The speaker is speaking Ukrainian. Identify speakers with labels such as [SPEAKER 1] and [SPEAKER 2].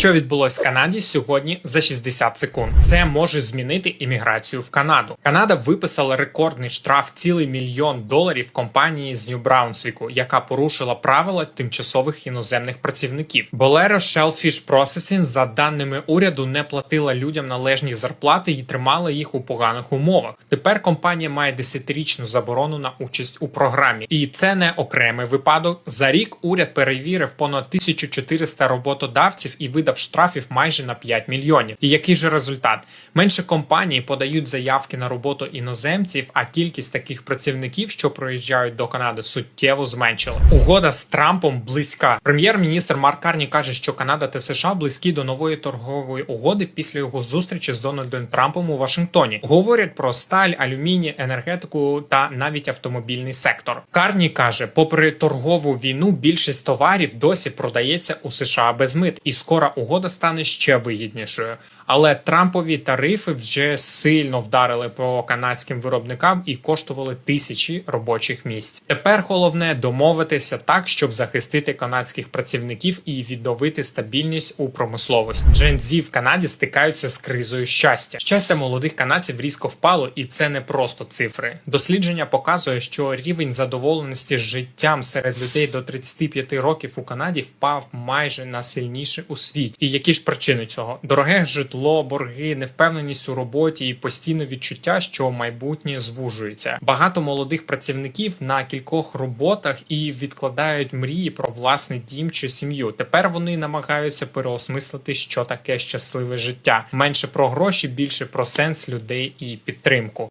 [SPEAKER 1] Що відбулось в Канаді сьогодні за 60 секунд? Це може змінити імміграцію в Канаду. Канада виписала рекордний штраф цілий мільйон доларів компанії з Нью-Браунсвіку, яка порушила правила тимчасових іноземних працівників. Bolero Shellfish Processing, за даними уряду, не платила людям належні зарплати і тримала їх у поганих умовах. Тепер компанія має десятирічну заборону на участь у програмі, і це не окремий випадок. За рік уряд перевірив понад 1400 роботодавців і видав штрафів майже на 5 мільйонів. І який же результат? Менше компаній подають заявки на роботу іноземців, а кількість таких працівників, що проїжджають до Канади, суттєво зменшила. Угода з Трампом близька. Прем'єр-міністр Марк Карні каже, що Канада та США близькі до нової торгової угоди після його зустрічі з Дональдом Трампом у Вашингтоні. Говорять про сталь, алюміній, енергетику та навіть автомобільний сектор. Карні каже, попри торгову війну, більшість товарів досі продається у США без мит, і скора угода стане ще вигіднішою. Але Трампові тарифи вже сильно вдарили по канадським виробникам і коштували тисячі робочих місць. Тепер головне домовитися так, щоб захистити канадських працівників і відновити стабільність у промисловості. Gen в Канаді стикаються з кризою щастя. Щастя молодих канадців різко впало, і це не просто цифри. Дослідження показує, що рівень задоволеності життям серед людей до 35 років у Канаді впав майже на сильніше у світі. І які ж причини цього? Дороге житло, борги, невпевненість у роботі і постійне відчуття, що майбутнє звужується. Багато молодих працівників на кількох роботах і відкладають мрії про власний дім чи сім'ю. Тепер вони намагаються переосмислити, що таке щасливе життя. Менше про гроші, більше про сенс людей і підтримку.